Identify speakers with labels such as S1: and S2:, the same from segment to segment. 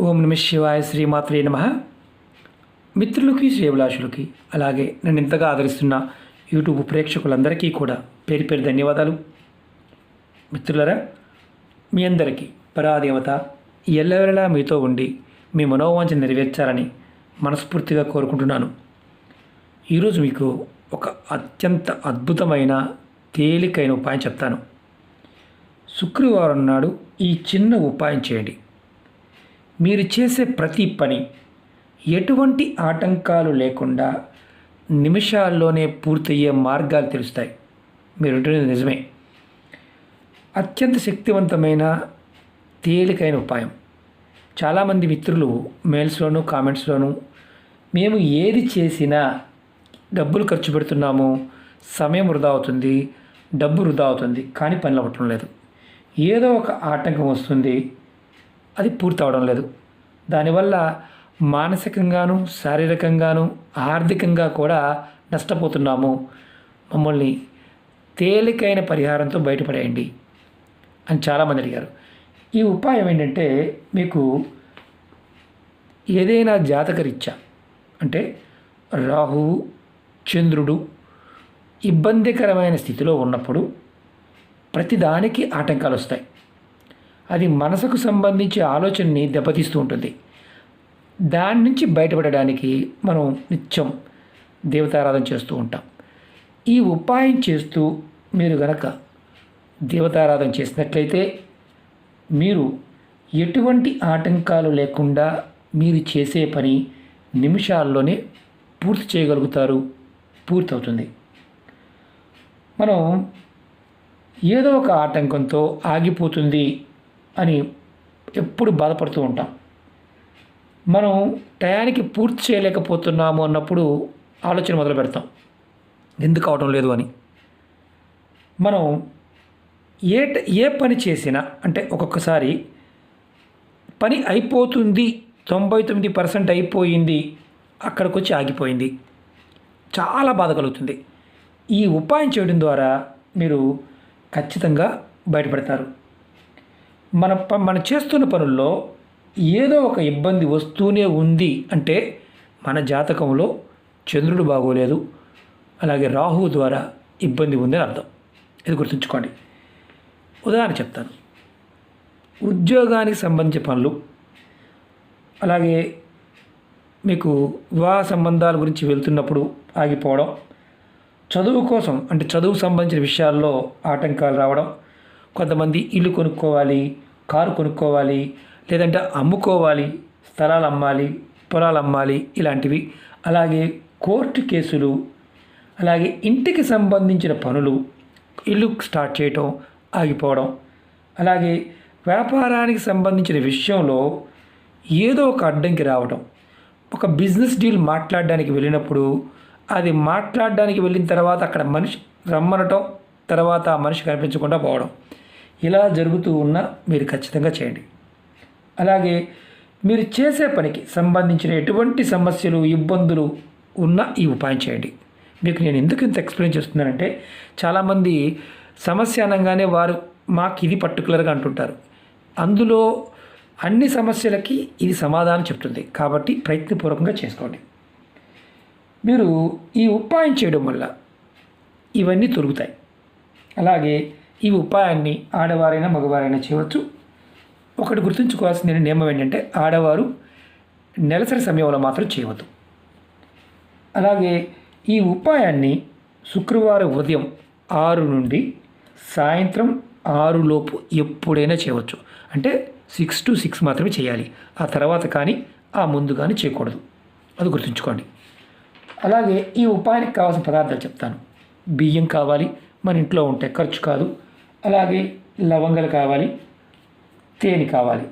S1: ఓం నమ శివాయ శ్రీమాత్రే నమ. మిత్రులకి శ్రేభిలాషులకి అలాగే నన్ను ఇంతగా ఆదరిస్తున్న యూట్యూబ్ ప్రేక్షకులందరికీ కూడా పేరు పేరు ధన్యవాదాలు. మిత్రులరా మీ అందరికీ పరాదేవత ఎల్లవెల్లలా మీతో ఉండి మీ మనోవాంఛ నెరవేర్చాలని మనస్ఫూర్తిగా కోరుకుంటున్నాను. ఈరోజు మీకు ఒక అత్యంత అద్భుతమైన తేలికైన ఉపాయం చెప్తాను. శుక్రవారం నాడు ఈ చిన్న ఉపాయం చేయండి. మీరు చేసే ప్రతి పని ఎటువంటి ఆటంకాలు లేకుండా నిమిషాల్లోనే పూర్తయ్యే మార్గాలు తెలుస్తాయి. మీరు నిజమే. అత్యంత శక్తివంతమైన తేలికైన ఉపాయం. చాలామంది మిత్రులు మెయిల్స్లోనూ కామెంట్స్లోనూ మేము ఏది చేసినా డబ్బులు ఖర్చు పెడుతున్నాము సమయం వృధా అవుతుంది డబ్బు వృధా అవుతుంది కానీ పనులు అవ్వటం లేదు. ఏదో ఒక ఆటంకం వస్తుంది అది పూర్తవడం లేదు. దానివల్ల మానసికంగాను శారీరకంగాను ఆర్థికంగా కూడా నష్టపోతున్నాము. మమ్మల్ని తేలికైన పరిహారంతో బయటపడేయండి అని చాలామంది అడిగారు. ఈ ఉపాయం ఏంటంటే మీకు ఏదైనా జాతకరీత్యా అంటే రాహువు చంద్రుడు ఇబ్బందికరమైన స్థితిలో ఉన్నప్పుడు ప్రతిదానికి ఆటంకాలు వస్తాయి. అది మనసుకు సంబంధించి ఆలోచనని దెబ్బతీస్తూ ఉంటుంది. దాని నుంచి బయటపడడానికి మనం నిత్యం దేవతారాధన చేస్తూ ఉంటాం. ఈ ఉపాయం చేస్తూ మీరు గనక దేవతారాధన చేసినట్లయితే మీరు ఎటువంటి ఆటంకాలు లేకుండా మీరు చేసే పని నిమిషాల్లోనే పూర్తి చేయగలుగుతారు పూర్తవుతుంది. మనం ఏదో ఒక ఆటంకంతో ఆగిపోతుంది అని ఎప్పుడు బాధపడుతూ ఉంటాం. మనం టయానికి పూర్తి చేయలేకపోతున్నాము అన్నప్పుడు ఆలోచన మొదలు పెడతాం. ఎందుకు అవడం లేదు అని. మనం ఏ ఏ పని చేసినా అంటే ఒక్కొక్కసారి పని అయిపోతుంది తొంభై తొమ్మిది పర్సెంట్ అయిపోయింది అక్కడికి వచ్చి ఆగిపోయింది. చాలా బాధ కలుగుతుంది. ఈ ఉపాయం చేయడం ద్వారా మీరు ఖచ్చితంగా బయటపడతారు. మన ప మనం చేస్తున్న పనుల్లో ఏదో ఒక ఇబ్బంది వస్తూనే ఉంది అంటే మన జాతకంలో చంద్రుడు బాగోలేదు. అలాగే రాహువు ద్వారా ఇబ్బంది ఉందని అర్థం. ఇది గుర్తుంచుకోండి. ఉదాహరణ చెప్తాను. ఉద్యోగానికి సంబంధించిన పనులు అలాగే మీకు వివాహ సంబంధాల గురించి వెళ్తున్నప్పుడు ఆగిపోవడం చదువు కోసం అంటే చదువు సంబంధించిన విషయాల్లో ఆటంకాలు రావడం కొంతమంది ఇల్లు కొనుక్కోవాలి కారు కొనుక్కోవాలి లేదంటే అమ్ముకోవాలి స్థలాలు అమ్మాలి పొలాలు అమ్మాలి ఇలాంటివి. అలాగే కోర్టు కేసులు అలాగే ఇంటికి సంబంధించిన పనులు ఇల్లు స్టార్ట్ చేయటం ఆగిపోవడం. అలాగే వ్యాపారానికి సంబంధించిన విషయంలో ఏదో ఒక అడ్డంకి రావడం ఒక బిజినెస్ డీల్ మాట్లాడడానికి వెళ్ళినప్పుడు అది మాట్లాడడానికి వెళ్ళిన తర్వాత అక్కడ మనిషి రమ్మనటం తర్వాత ఆ మనిషి కనిపించకుండా పోవడం. ఇలా జరుగుతూ ఉన్నా మీరు ఖచ్చితంగా చేయండి. అలాగే మీరు చేసే పనికి సంబంధించిన ఎటువంటి సమస్యలు ఇబ్బందులు ఉన్నా ఈ ఉపాయం చేయండి. మీకు నేను ఎందుకు ఇంత ఎక్స్ప్లెయిన్ చేస్తున్నానంటే చాలామంది సమస్య అనగానే వారు మాకు ఇది పర్టికులర్గా అంటుంటారు. అందులో అన్ని సమస్యలకి ఇది సమాధానం చెప్తుంది. కాబట్టి ప్రయత్నపూర్వకంగా చేసుకోండి. మీరు ఈ ఉపాయం చేయడం వల్ల ఇవన్నీ తొలుగుతాయి. అలాగే ఈ ఉపాయాన్ని ఆడవారైనా మగవారైనా చేయవచ్చు. ఒకటి గుర్తుంచుకోవాల్సిన నియమం ఏంటంటే ఆడవారు నెలసరి సమయంలో మాత్రం చేయవద్దు. అలాగే ఈ ఉపాయాన్ని శుక్రవారం ఉదయం ఆరు నుండి సాయంత్రం ఆరులోపు ఎప్పుడైనా చేయవచ్చు. అంటే సిక్స్ టు సిక్స్ మాత్రమే చేయాలి. ఆ తర్వాత కానీ ఆ ముందు కానీ చేయకూడదు. అది గుర్తుంచుకోండి. అలాగే ఈ ఉపాయానికి కావాల్సిన పదార్థాలు చెప్తాను. బియ్యం కావాలి. మన ఇంట్లో ఉంటే ఖర్చు కాదు. అలాగే లవంగాలు కావాలి తేనె కావాలి.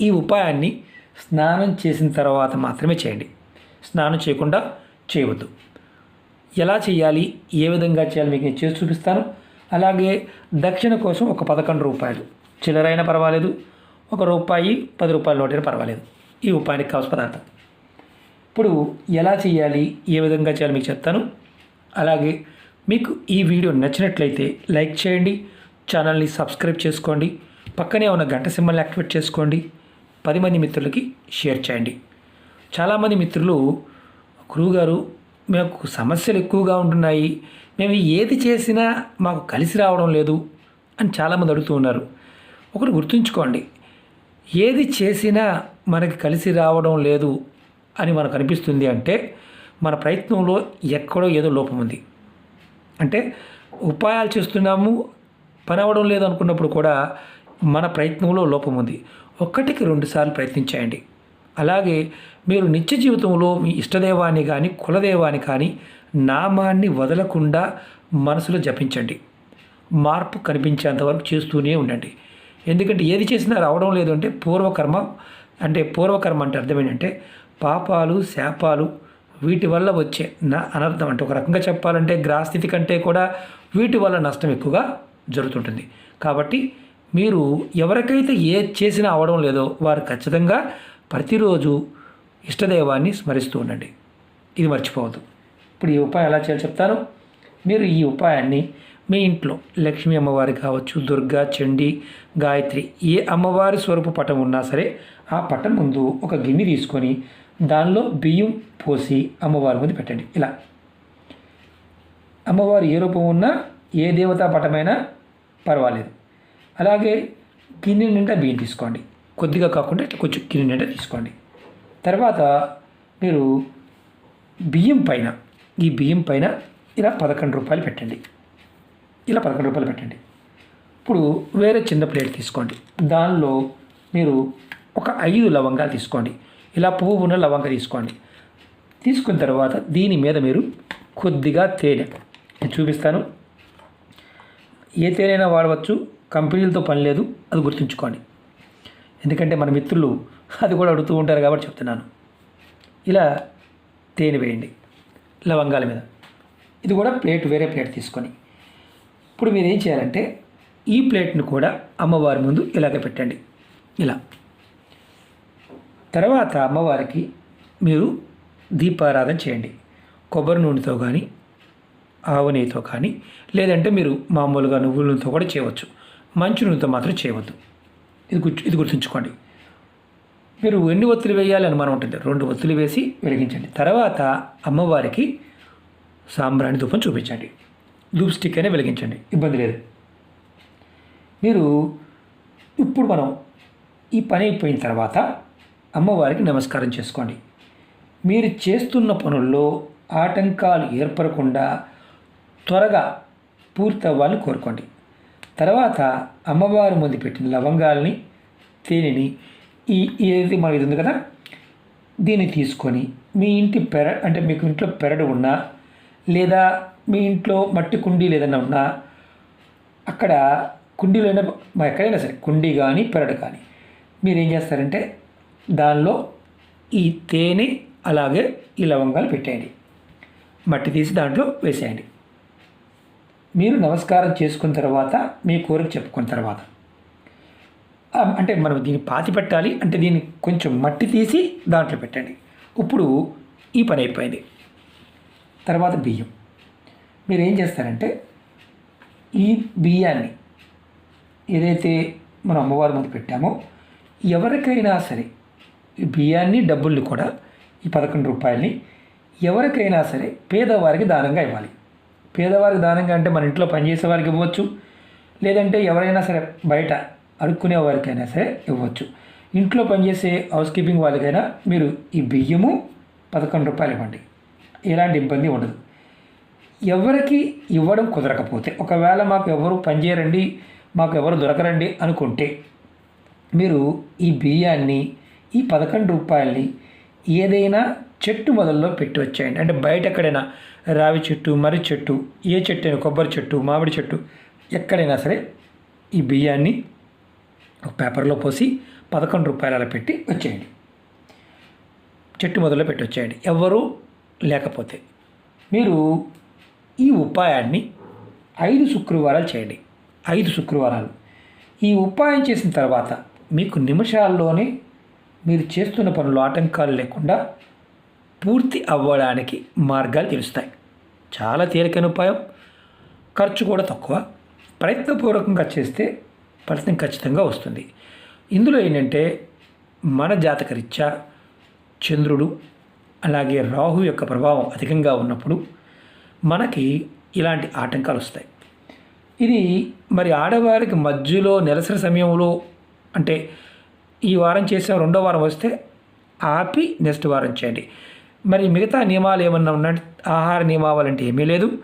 S1: ఈ ఉపాయాన్ని స్నానం చేసిన తర్వాత మాత్రమే చేయండి. స్నానం చేయకుండా చేయవద్దు. ఎలా చేయాలి ఏ విధంగా చేయాలి మీకు నేను చేసి చూపిస్తాను. అలాగే దక్షిణ కోసం ఒక పదకొండు రూపాయలు. చిల్లరైనా పర్వాలేదు ఒక రూపాయి పది రూపాయల నోటైనా పర్వాలేదు. ఈ ఉపాయానికి కావాల్సిన పదార్థం. ఇప్పుడు ఎలా చేయాలి ఏ విధంగా చేయాలి మీకు చెప్తాను. అలాగే మీకు ఈ వీడియో నచ్చినట్లయితే లైక్ చేయండి ఛానల్ని సబ్స్క్రైబ్ చేసుకోండి పక్కనే ఉన్న గంట సింబల్ని యాక్టివేట్ చేసుకోండి పది మంది మిత్రులకి షేర్ చేయండి. చాలామంది మిత్రులు గురువుగారు మాకు సమస్యలు ఎక్కువగా ఉంటున్నాయి మేము ఏది చేసినా మాకు కలిసి రావడం లేదు అని చాలామంది అడుగుతూ ఉన్నారు. ఒకరు గుర్తుంచుకోండి ఏది చేసినా మనకి కలిసి రావడం లేదు అని మనకు అనిపిస్తుంది అంటే మన ప్రయత్నంలో ఎక్కడో ఏదో లోపం ఉంది. అంటే ఉపాయాలు చేస్తున్నాము పని అవ్వడం లేదు అనుకున్నప్పుడు కూడా మన ప్రయత్నంలో లోపం ఉంది. ఒక్కటికి రెండుసార్లు ప్రయత్నించేయండి. అలాగే మీరు నిత్య జీవితంలో మీ ఇష్టదైవాన్ని కానీ కులదైవాన్ని కానీ నామాన్ని వదలకుండా మనసులో జపించండి. మార్పు కనిపించేంత వరకు చేస్తూనే ఉండండి. ఎందుకంటే ఏది చేసినా రావడం లేదు అంటే పూర్వకర్మ అంటే పూర్వకర్మ అంటే అర్థం ఏంటంటే పాపాలు శాపాలు వీటి వల్ల వచ్చే నా అనర్థం అంటే ఒక రకంగా చెప్పాలంటే గ్రాస్థితి కంటే కూడా వీటి వల్ల నష్టం ఎక్కువగా జరుగుతుంటుంది. కాబట్టి మీరు ఎవరికైతే ఏ చేసినా అవడం లేదో వారు ఖచ్చితంగా ప్రతిరోజు ఇష్టదైవాన్ని స్మరిస్తూ ఉండండి. ఇది మర్చిపోవద్దు. ఇప్పుడు ఈ ఉపాయం ఎలా చేయాలో చెప్తాను. మీరు ఈ ఉపాయాన్ని మీ ఇంట్లో లక్ష్మీ అమ్మవారి కావచ్చు దుర్గా చండి గాయత్రి ఏ అమ్మవారి స్వరూపు పటం ఉన్నా సరే ఆ పటం ముందు ఒక గిన్నె తీసుకొని దానిలో బియ్యం పోసి అమ్మవారి ముందు పెట్టండి. ఇలా. అమ్మవారు ఏ రూపం ఉన్నా ఏ దేవతా పటమైనా పర్వాలేదు. అలాగే గిన్నె నిండా బియ్యం తీసుకోండి. కొద్దిగా కాకుండా ఇట్లా కొంచెం గిన్నె నిండా తీసుకోండి. తర్వాత మీరు బియ్యం పైన ఈ బియ్యం పైన ఇలా పదకొండు రూపాయలు పెట్టండి. ఇలా పదకొండు రూపాయలు పెట్టండి. ఇప్పుడు వేరే చిన్న ప్లేట్ తీసుకోండి. దానిలో మీరు ఒక ఐదు లవంగాలు తీసుకోండి. ఇలా పువ్వు ఉన్న లవంగా తీసుకోండి. తీసుకున్న తర్వాత దీని మీద మీరు కొద్దిగా తేనె. నేను చూపిస్తాను. ఏ తేనైనా వాడవచ్చు. కంపెనీలతో పని లేదు. అది గుర్తుంచుకోండి. ఎందుకంటే మన మిత్రులు అది కూడా అడుగుతూ ఉంటారు కాబట్టి చెప్తున్నాను. ఇలా తేనె వేయండి లవంగాల మీద. ఇది కూడా ప్లేట్ వేరే ప్లేట్ తీసుకొని. ఇప్పుడు మీరు ఏం చేయాలంటే ఈ ప్లేట్ను కూడా అమ్మవారి ముందు ఇలాగ పెట్టండి. ఇలా. తర్వాత అమ్మవారికి మీరు దీపారాధన చేయండి. కొబ్బరి నూనెతో కానీ ఆవు నెయ్యితో కానీ లేదంటే మీరు మామూలుగా నువ్వుల నూనెతో కూడా చేయవచ్చు. మంచి నూనెతో మాత్రం చేయవద్దు. ఇది గుర్తు ఇది గుర్తుంచుకోండి. మీరు ఎన్ని ఒత్తులు వేయాలి అనుమానం ఉంటుంది రెండు ఒత్తులు వేసి వెలిగించండి. తర్వాత అమ్మవారికి సాంబ్రాణి ధూపం చూపించండి. ధూప్ స్టిక్ అయినా వెలిగించండి. ఇబ్బంది లేదు. మీరు ఇప్పుడు మనం ఈ పని అయిపోయిన తర్వాత అమ్మవారికి నమస్కారం చేసుకోండి. మీరు చేస్తున్న పనుల్లో ఆటంకాలు ఏర్పడకుండా త్వరగా పూర్తవ్వాలని కోరుకోండి. తర్వాత అమ్మవారి ముందు పెట్టిన లవంగాల్ని తేనెని ఈ ఏది మన ఇది ఉంది కదా దీన్ని తీసుకొని మీ ఇంటి పెర అంటే మీకు ఇంట్లో పెరడు ఉన్నా లేదా మీ ఇంట్లో మట్టి కుండీ ఏదైనా ఉన్నా అక్కడ కుండీలో అయినా మా ఎక్కడైనా సరే కుండీ కానీ పెరడు కానీ మీరు ఏం చేస్తారంటే దానిలో ఈ తేనె అలాగే ఈ లవంగాలు పెట్టేయండి. మట్టి తీసి దాంట్లో వేసేయండి. మీరు నమస్కారం చేసుకున్న తర్వాత మీ కోరిక చెప్పుకున్న తర్వాత. అంటే మనం దీన్ని పాతి పెట్టాలి అంటే దీన్ని కొంచెం మట్టి తీసి దాంట్లో పెట్టండి. ఇప్పుడు ఈ పని అయిపోయింది. తర్వాత బియ్యం. మీరు ఏం చేస్తారంటే ఈ బియ్యాన్ని ఏదైతే మనం అమ్మవారి ముందు పెట్టామో ఎవరికైనా సరే బియ్యాన్ని డబ్బుల్ని కూడా ఈ పదకొండు రూపాయలని ఎవరికైనా సరే పేదవారికి దానంగా ఇవ్వాలి. పేదవారికి దానంగా అంటే మన ఇంట్లో పనిచేసే వారికి ఇవ్వచ్చు. లేదంటే ఎవరైనా సరే బయట అడుక్కునే వారికైనా సరే ఇవ్వచ్చు. ఇంట్లో పనిచేసే హౌస్ కీపింగ్ వాళ్ళకైనా మీరు ఈ బియ్యము పదకొండు రూపాయలు ఇవ్వండి. ఎలాంటి ఇబ్బంది ఉండదు. ఎవరికి ఇవ్వడం కుదరకపోతే ఒకవేళ మాకు ఎవరు పనిచేయరండి మాకు ఎవరు దొరకరండి అనుకుంటే మీరు ఈ బియ్యాన్ని ఈ పదకొండు రూపాయల్ని ఏదైనా చెట్టు మొదల్లో పెట్టి వచ్చేయండి. అంటే బయట ఎక్కడైనా రావి చెట్టు మర్రి చెట్టు ఏ చెట్టు అయినా కొబ్బరి చెట్టు మామిడి చెట్టు ఎక్కడైనా సరే ఈ బియ్యాన్ని ఒక పేపర్లో పోసి పదకొండు రూపాయలు అలా పెట్టి వచ్చేయండి. చెట్టు మొదలు పెట్టి వచ్చేయండి. ఎవరు లేకపోతే మీరు ఈ ఉపాయాన్ని ఐదు శుక్రవారాలు చేయండి. ఐదు శుక్రవారాలు. ఈ ఉపాయం చేసిన తర్వాత మీకు నిమిషాల్లోనే మీరు చేస్తున్న పనులు ఆటంకాలు లేకుండా పూర్తి అవ్వడానికి మార్గాలు తెలుస్తాయి. చాలా తేలికైన ఉపాయం. ఖర్చు కూడా తక్కువ. ప్రయత్నపూర్వకంగా చేస్తే ఫలితం ఖచ్చితంగా వస్తుంది. ఇందులో ఏంటంటే మన జాతకరీత్యా చంద్రుడు అలాగే రాహు యొక్క ప్రభావం అధికంగా ఉన్నప్పుడు మనకి ఇలాంటి ఆటంకాలు వస్తాయి. ఇది మరి ఆడవారికి మధ్యలో నెలసరి సమయంలో అంటే ఈ వారం చేసిన రెండో వారం వస్తే ఆపి నెక్స్ట్ వారం చేయండి. మరి మిగతా నియమాలు ఏమన్నా ఉన్నా ఆహార నియమావళి అంటే ఏమీ లేదు.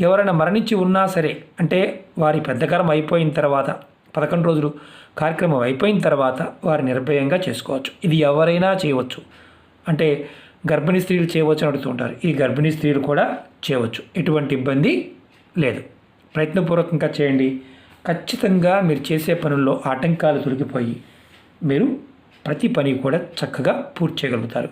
S1: ఎవరైనా మరణించి ఉన్నా సరే అంటే వారి పెద్దకరం అయిపోయిన తర్వాత పదకొండు రోజులు కార్యక్రమం అయిపోయిన తర్వాత వారి నిర్భయంగా చేసుకోవచ్చు. ఇది ఎవరైనా చేయవచ్చు. అంటే గర్భిణీ స్త్రీలు చేయవచ్చు అని అడుగుతుంటారు ఈ గర్భిణీ స్త్రీలు కూడా చేయవచ్చు. ఎటువంటి ఇబ్బంది లేదు. ప్రయత్నపూర్వకంగా చేయండి. ఖచ్చితంగా మీరు చేసే పనుల్లో ఆటంకాలు తొలగిపోయి మీరు ప్రతి పని కూడా చక్కగా పూర్తి చేయగలుగుతారు.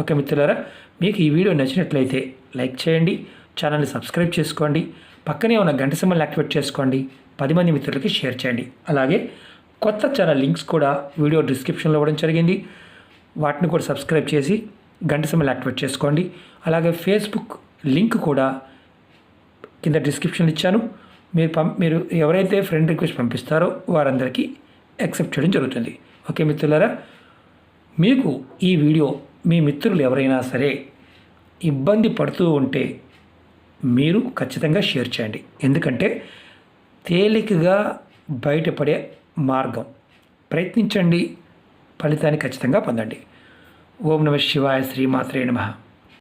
S1: ఓకే మిత్రులారా మీకు ఈ వీడియో నచ్చినట్లయితే లైక్ చేయండి ఛానల్ని సబ్స్క్రైబ్ చేసుకోండి పక్కనే ఉన్న గంట సింబల్ని యాక్టివేట్ చేసుకోండి పది మంది మిత్రులకి షేర్ చేయండి. అలాగే కొత్త ఛానల్ లింక్స్ కూడా వీడియో డిస్క్రిప్షన్లో ఇవ్వడం జరిగింది. వాటిని కూడా సబ్స్క్రైబ్ చేసి గంట సింబల్ యాక్టివేట్ చేసుకోండి. అలాగే ఫేస్బుక్ లింక్ కూడా కింద డిస్క్రిప్షన్ ఇచ్చాను. మీరు పం మీరు ఎవరైతే ఫ్రెండ్ రిక్వెస్ట్ పంపిస్తారో వారందరికీ యాక్సెప్ట్ చేయడం జరుగుతుంది. ఓకే మిత్రులారా మీకు ఈ వీడియో మీ మిత్రులు ఎవరైనా సరే ఇబ్బంది పడుతూ ఉంటే మీరు ఖచ్చితంగా షేర్ చేయండి. ఎందుకంటే తేలికగా బయటపడే మార్గం. ప్రయత్నించండి ఫలితాన్ని ఖచ్చితంగా పొందండి. ఓం నమ శివాయ శ్రీమాత్రే నమ.